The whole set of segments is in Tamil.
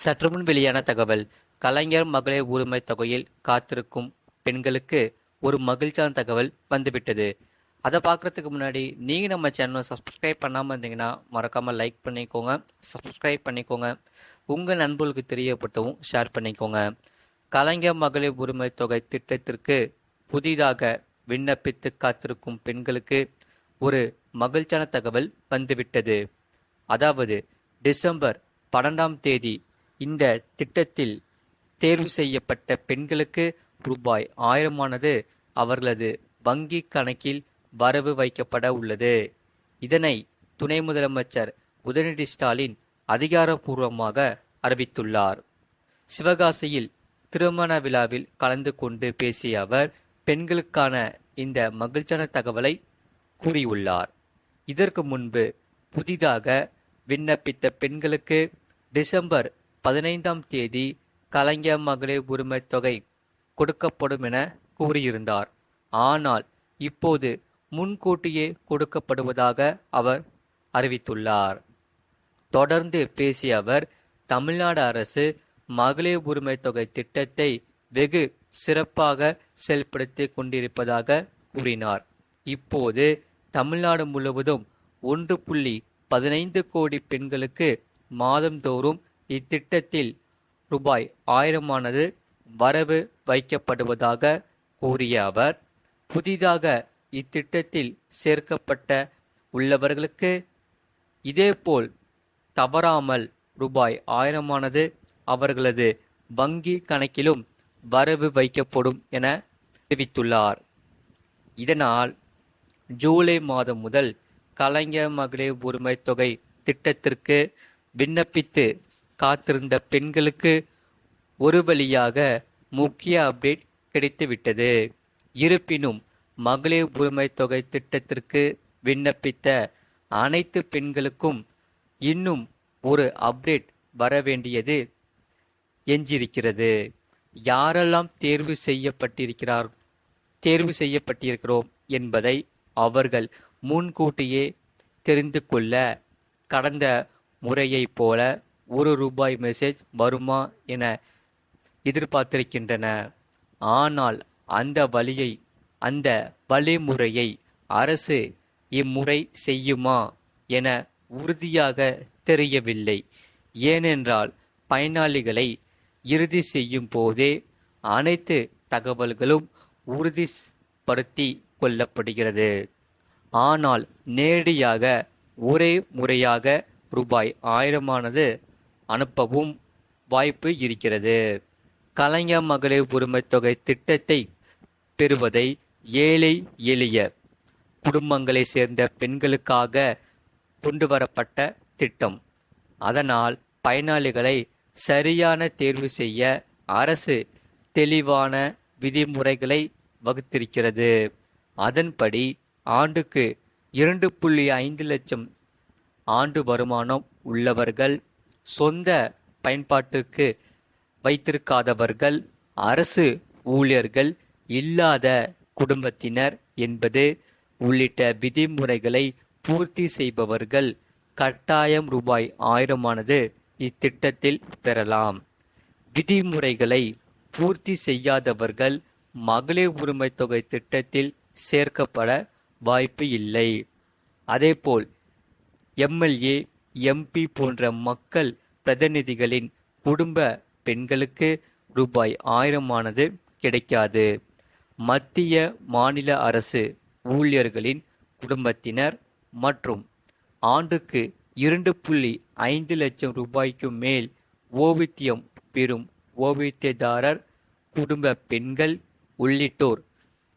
சற்றுமுன் வெளியான தகவல் கலைஞர் மகளிர் உரிமை தொகையில் காத்திருக்கும் பெண்களுக்கு ஒரு மகிழ்ச்சியான தகவல் வந்துவிட்டது. அதை பார்க்குறதுக்கு முன்னாடி நீங்கள் நம்ம சேனலை சப்ஸ்கிரைப் பண்ணாமல் இருந்தீங்கன்னா மறக்காமல் லைக் பண்ணிக்கோங்க சப்ஸ்கிரைப் பண்ணிக்கோங்க. உங்கள் நண்பர்களுக்கு தெரியப்பட்டவும் ஷேர் பண்ணிக்கோங்க. கலைஞர் மகளிர் உரிமை தொகை திட்டத்திற்கு புதிதாக விண்ணப்பித்து காத்திருக்கும் பெண்களுக்கு ஒரு மகிழ்ச்சியான தகவல் வந்துவிட்டது. அதாவது டிசம்பர் பன்னெண்டாம் தேதி இந்த திட்டத்தில் தேர்வு செய்யப்பட்ட பெண்களுக்கு ரூபாய் ஆயிரமானது அவர்களது வங்கி கணக்கில் வரவு வைக்கப்பட உள்ளது. இதனை துணை முதலமைச்சர் உதயநிதி ஸ்டாலின் அதிகாரப்பூர்வமாக அறிவித்துள்ளார். சிவகாசியில் திருமண விழாவில் கலந்து கொண்டு பேசிய அவர் பெண்களுக்கான இந்த மகிழ்ச்சியான தகவலை கூறியுள்ளார். இதற்கு முன்பு புதிதாக விண்ணப்பித்த பெண்களுக்கு டிசம்பர் பதினைந்தாம் தேதி கலைஞர் மகளிர் உரிமை தொகை கொடுக்கப்படும் என கூறியிருந்தார். ஆனால் இப்போது முன்கூட்டியே கொடுக்கப்படுவதாக அவர் அறிவித்துள்ளார். தொடர்ந்து பேசிய அவர் தமிழ்நாடு அரசு மகளிர் உரிமை தொகை திட்டத்தை வெகு சிறப்பாக செயல்படுத்தி கொண்டிருப்பதாக கூறினார். இப்போது தமிழ்நாடு முழுவதும் ஒன்று புள்ளி பதினைந்து கோடி பெண்களுக்கு மாதந்தோறும் இத்திட்டத்தில் ரூபாய் ஆயிரமானது வரவு வைக்கப்படுவதாக கூறிய அவர் புதிதாக இத்திட்டத்தில் சேர்க்கப்பட்ட உள்ளவர்களுக்கு இதேபோல் தவறாமல் ரூபாய் ஆயிரமானது அவர்களது வங்கி கணக்கிலும் வரவு வைக்கப்படும் என தெரிவித்துள்ளார். இதனால் ஜூலை மாதம் முதல் கலைஞர் மகளிர் உரிமை தொகை திட்டத்திற்கு விண்ணப்பித்து காத்திருந்த பெண்களுக்கு ஒரு வழியாக முக்கிய அப்டேட் கிடைத்துவிட்டது. இருப்பினும் மகளிர் உரிமை தொகை திட்டத்திற்கு விண்ணப்பித்த அனைத்து பெண்களுக்கும் இன்னும் ஒரு அப்டேட் வர வேண்டியது எஞ்சிருக்கிறது யாரெல்லாம் தேர்வு செய்யப்பட்டிருக்கிறார் தேர்வு செய்யப்பட்டிருக்கிறோம் என்பதை அவர்கள் முன்கூட்டியே தெரிந்து கொள்ள கடந்த முறையைப் போல ஒரு ரூபாய் மெசேஜ் வருமா என எதிர்பார்த்திருக்கின்றன. ஆனால் அந்த வழியை அந்த வழிமுறையை அரசு இம்முறை செய்யுமா என உறுதியாக தெரியவில்லை. ஏனென்றால் பயனாளிகளை இறுதி செய்யும் போதே அனைத்து தகவல்களும் உறுதிப்படுத்தி கொள்ளப்படுகிறது. ஆனால் நேரடியாக ஒரே முறையாக ரூபாய் ஆயிரமானது அனுப்பவும் வாய்ப்பு இருக்கிறது. கலைஞர் மகளிர் உரிமை தொகை திட்டத்தை பெறுவதை ஏழை எளிய குடும்பங்களை சேர்ந்த பெண்களுக்காக கொண்டு வரப்பட்ட திட்டம். அதனால் பயனாளிகளை சரியான தேர்வு செய்ய அரசு தெளிவான விதிமுறைகளை வகுத்திருக்கிறது. அதன்படி ஆண்டுக்கு இரண்டு புள்ளி ஐந்து லட்சம் ஆண்டு வருமானம் உள்ளவர்கள் சொந்த பயன்பாட்டிற்கு வைத்திருக்காதவர்கள் அரசு ஊழியர்கள் இல்லாத குடும்பத்தினர் என்பது உள்ளிட்ட விதிமுறைகளை பூர்த்தி செய்பவர்கள் கட்டாயம் ரூபாய் ஆயிரமானது இத்திட்டத்தில் பெறலாம். விதிமுறைகளை பூர்த்தி செய்யாதவர்கள் மகளிர் உரிமை தொகை திட்டத்தில் சேர்க்கப்பட வாய்ப்பு இல்லை. அதேபோல் எம்எல்ஏ எம்பி போன்ற மக்கள் பிரதிநிதிகளின் குடும்ப பெண்களுக்கு ரூபாய் ஆயிரமானது கிடைக்காது. மத்திய மாநில அரசு ஊழியர்களின் குடும்பத்தினர் மற்றும் ஆண்டுக்கு இரண்டு புள்ளி ஐந்து லட்சம் ரூபாய்க்கு மேல் ஓவித்தியம் பெறும் ஓவியதாரர் குடும்ப பெண்கள் உள்ளிட்டோர்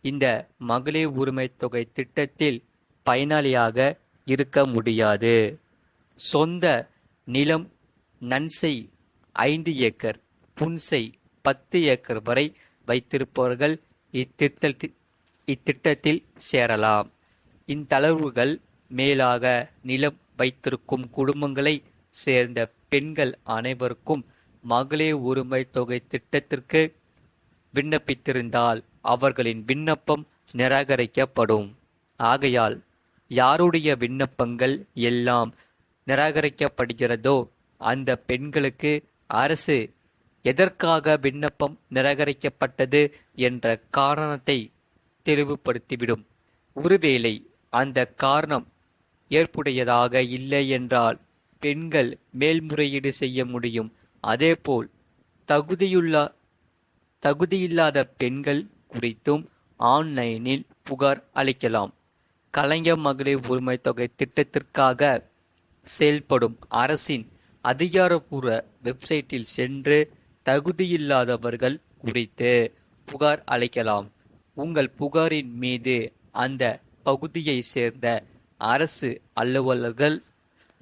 இந்த மகளிர் உரிமை தொகை திட்டத்தில் பயனாளியாக இருக்க முடியாது. சொந்த நிலம் நன்சை ஐந்து ஏக்கர் புன்சை பத்து ஏக்கர் வரை வைத்திருப்பவர்கள் இத்திட்டத்தில் இத்திட்டத்தில் சேரலாம். இந்தளவுகள் மேலாக நிலம் வைத்திருக்கும் குடும்பங்களை சேர்ந்த பெண்கள் அனைவருக்கும் மகளிர் உரிமை தொகை திட்டத்திற்கு விண்ணப்பித்திருந்தால் அவர்களின் விண்ணப்பம் நிராகரிக்கப்படும். ஆகையால் யாருடைய விண்ணப்பங்கள் எல்லாம் நிராகரிக்கப்படுகிறதோ அந்த பெண்களுக்கு அரசு எதற்காக விண்ணப்பம் நிராகரிக்கப்பட்டது என்ற காரணத்தை தெளிவுபடுத்திவிடும். ஒருவேளை அந்த காரணம் ஏற்புடையதாக இல்லை என்றால் பெண்கள் மேல்முறையீடு செய்ய முடியும். அதேபோல் தகுதியுள்ள தகுதியில்லாத பெண்கள் குறித்தும் ஆன்லைனில் புகார் அளிக்கலாம். கலைஞர் மகளிர் உரிமை தொகை திட்டத்திற்காக செயல்படும் அரசின் அதிகாரப்பூர்வ வெப்சைட்டில் சென்று தகுதியில்லாதவர்கள் குறித்து புகார் அளிக்கலாம். உங்கள் புகாரின் மீது அந்த பகுதியை சேர்ந்த அரசு அலுவலர்கள்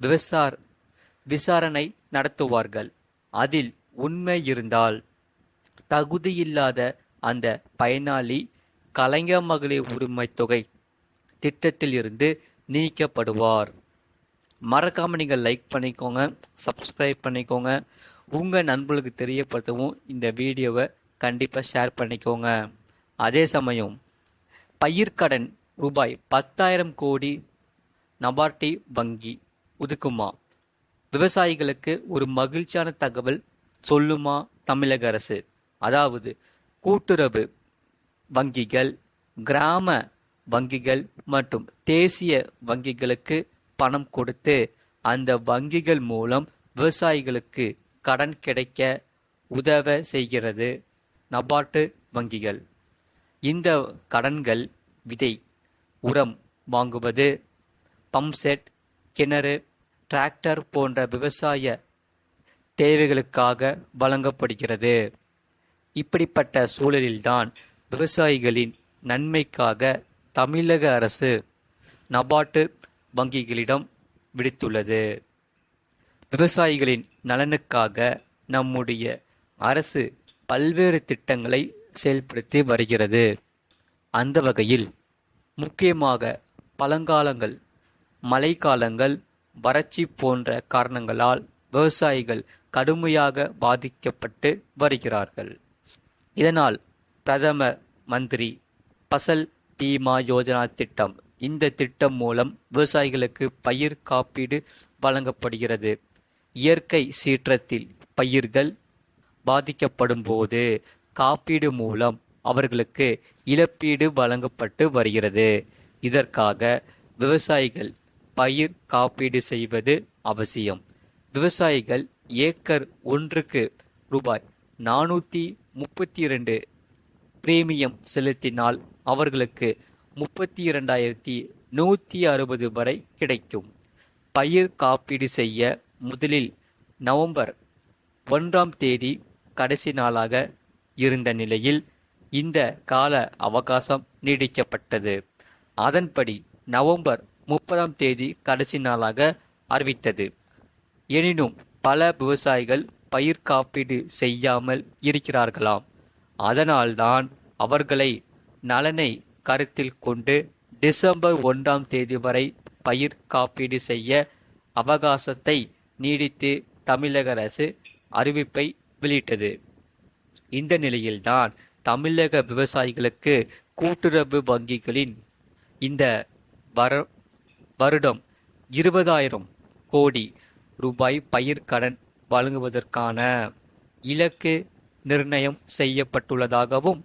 விவசார் விசாரணை நடத்துவார்கள். அதில் உண்மை இருந்தால் தகுதியில்லாத அந்த பயனாளி கலைஞர் மகளிர் உரிமை தொகை திட்டத்தில் இருந்து நீக்கப்படுவார். மறக்காமல் நீங்கள் லைக் பண்ணிக்கோங்க சப்ஸ்கிரைப் பண்ணிக்கோங்க. உங்கள் நண்பர்களுக்கு தெரியப்படுத்தவும் இந்த வீடியோவை கண்டிப்பாக ஷேர் பண்ணிக்கோங்க. அதே சமயம் பயிர்க்கடன் ரூபாய் பத்தாயிரம் கோடி நபார்டி வங்கி ஒதுக்குமா? விவசாயிகளுக்கு ஒரு மகிழ்ச்சியான தகவல் சொல்லுமா தமிழக அரசு? அதாவது கூட்டுறவு வங்கிகள் கிராம வங்கிகள் மற்றும் தேசிய வங்கிகளுக்கு பணம் கொடுத்து அந்த வங்கிகள் மூலம் விவசாயிகளுக்கு கடன் கிடைக்க உதவ செய்கிறது. நபார்டு வங்கிகள். இந்த கடன்கள் விதை உரம் வாங்குவது பம்ப்செட் கிணறு டிராக்டர் போன்ற விவசாய தேவைகளுக்காக வழங்கப்படுகிறது. இப்படிப்பட்ட சூழலில்தான் விவசாயிகளின் நன்மைக்காக தமிழக அரசு நபார்டு வங்கிகளிடம் விடுத்துள்ளது விவசாயிகளின் நலனுக்காக நம்முடைய அரசு பல்வேறு திட்டங்களை செயல்படுத்தி வருகிறது. அந்த வகையில் முக்கியமாக பழங்காலங்கள் மழைக்காலங்கள் வறட்சி போன்ற காரணங்களால் விவசாயிகள் கடுமையாக பாதிக்கப்பட்டு வருகிறார்கள். இதனால் பிரதம மந்திரி பசல் பீமா யோஜனா திட்டம் இந்த திட்டம் மூலம் விவசாயிகளுக்கு பயிர் காப்பீடு வழங்கப்படுகிறது. இயற்கை சீற்றத்தில் பயிர்கள் பாதிக்கப்படும் போது காப்பீடு மூலம் அவர்களுக்கு இழப்பீடு வழங்கப்பட்டு வருகிறது. இதற்காக விவசாயிகள் பயிர் காப்பீடு செய்வது அவசியம். விவசாயிகள் ஏக்கர் ஒன்றுக்கு ரூபாய் நானூற்றி முப்பத்தி இரண்டு பிரீமியம் செலுத்தினால் அவர்களுக்கு முப்பத்தி இரண்டாயிரத்தி நூற்றி அறுபது வரை கிடைக்கும். பயிர் காப்பீடு செய்ய முதலில் நவம்பர் ஒன்றாம் தேதி கடைசி நாளாக இருந்த நிலையில் இந்த கால அவகாசம் நீடிக்கப்பட்டது. அதன்படி நவம்பர் முப்பதாம் தேதி கடைசி நாளாக அறிவித்தது. எனினும் பல விவசாயிகள் பயிர் காப்பீடு செய்யாமல் இருக்கிறார்களாம். அதனால்தான் அவர்களை நலனை கருத்தில் கொண்டு டிசம்பர் ஒன்றாம் தேதி வரை பயிர் காப்பீடு செய்ய அவகாசத்தை நீடித்து தமிழக அரசு அறிவிப்பை வெளியிட்டது. இந்த நிலையில்தான் தமிழக விவசாயிகளுக்கு கூட்டுறவு வங்கிகளின் இந்த வர வருடம் இருபதாயிரம் கோடி ரூபாய் பயிர் கடன் வழங்குவதற்கான இலக்கு நிர்ணயம் செய்யப்பட்டுள்ளதாகவும்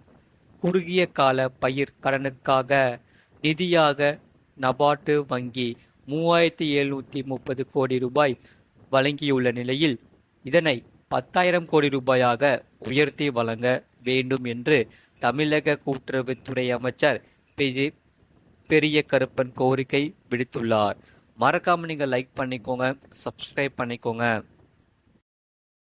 குறுகிய கால பயிர் கடனுக்காக நிதியாக நபார்டு வங்கி மூவாயிரத்தி எழுநூற்றி முப்பது கோடி ரூபாய் வழங்கியுள்ள நிலையில் இதனை பத்தாயிரம் கோடி ரூபாயாக உயர்த்தி வழங்க வேண்டும் என்று தமிழக கூட்டுறவுத்துறை அமைச்சர் பெரிய பெரிய கருப்பன் கோரிக்கை விடுத்துள்ளார். மறக்காமல் நீங்கள் லைக் பண்ணிக்கோங்க சப்ஸ்கிரைப் பண்ணிக்கோங்க.